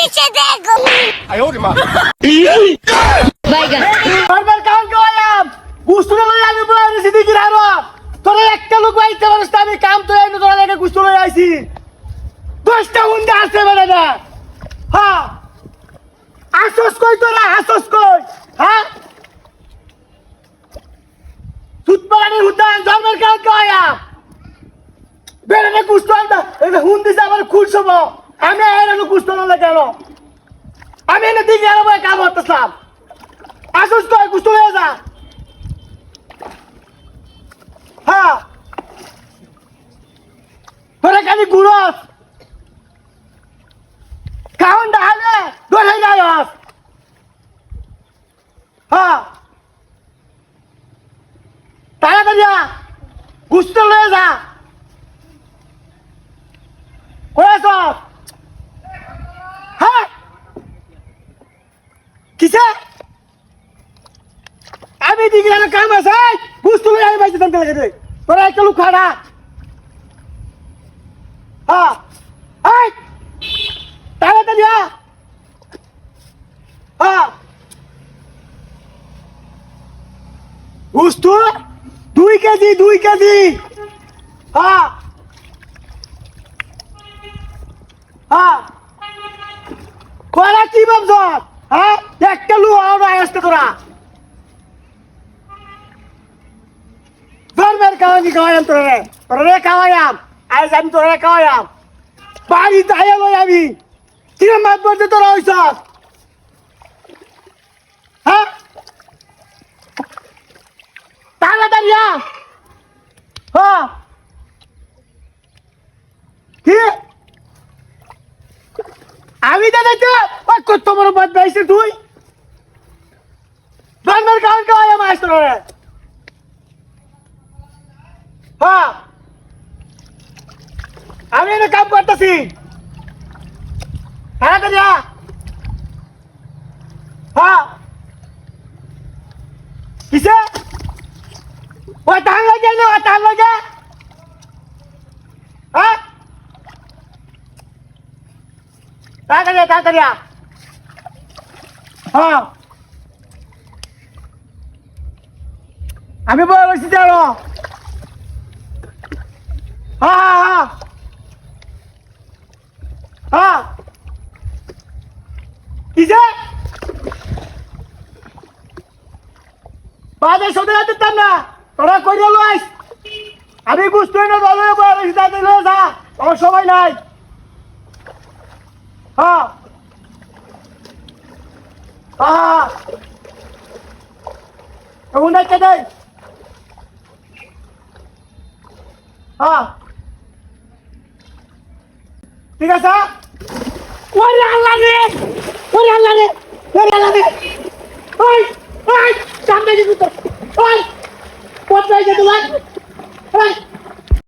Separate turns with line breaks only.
पीछे देखो
বারবার কাউন কাওয়াম গুস্তুলে লই আমি বই সিদি গিরারো তোরা একটা লোক বাইতে পারিস না, আমি কাম তো এনে তোরা লাগে গুস্তু লই আইছি দশটা উন্ডা আছে বলে না হ্যাঁ আসস কই তোরা আসস কই হ্যাঁ সুতপালানি হুদান জন্মের কাউন কাওয়াম বেড়ে গুস্তু আনবা এটা হুন দিছে আমার খুল সব আমি এনে গুস্তু না কেন? আমি এনে দিকে এনে বই কাম করতেছিলাম। আসুস কই গুস্তু হয়ে যা। হ্যাঁ। তোরা খালি ঘুরস কাউন ডালে দোলাই যায়স হ্যাঁ। তাড়াতাড়ি আ। গুস্তু লয়ে যা কয়েছ হ্যাঁ কিসে আমি দিকে গেলে কাম আছে? হবে আমি বাইতে জানতে লাগে তোরা একটা লোক খাড়া। হ্যাঁ এই, তাড়াতাড়ি আ। হ্যাঁ দুই কেজি দুই কেজি। হ্যাঁ হ্যাঁ করা কি ভাবছ? হ্যাঁ? একটা লু আর আসতে তোরা। কাওয়ানি খাওয়াইম তোরা তোরা রে খাওয়াইম আজ আমি তোরা রে খাওয়াইম বাড়ি তাইয়া লই আমি। তিন মাস পর্যন্ত তোরা হইছ হ্যাঁ? তাড়াতাড়ি। হ্যাঁ। কি? আমি জানাই তো কত বড় তুই। খাওয়াইম আজ তোরা হ্যাঁ। আমি এনে কাম করতেছি। তাড়াতাড়ি। হ্যাঁ। কিসে? ওই টান লাগে না ওই টান লাগে হ্যাঁ। তাড়াতাড়ি তাড়াতাড়ি। হ্যাঁ। আমি বলছি জানো হ্যাঁ হ্যাঁ হ্যাঁ বাদে সদে দিতাম না তোরা কইরে লইস আমি বুঝতে না বলে বলে তাতে লয়ে যা আমার সময় নাই হ্যাঁ হ্যাঁ কেমন দেখতে দেয় হ্যাঁ ঠিক আছে? ওরে আল্লাহ রে! ওরে আল্লাহ রে! ওরে আল্লাহ রে! ওই ওই, সামনে দিবি তো। ওই, কোথায় যেতে ওই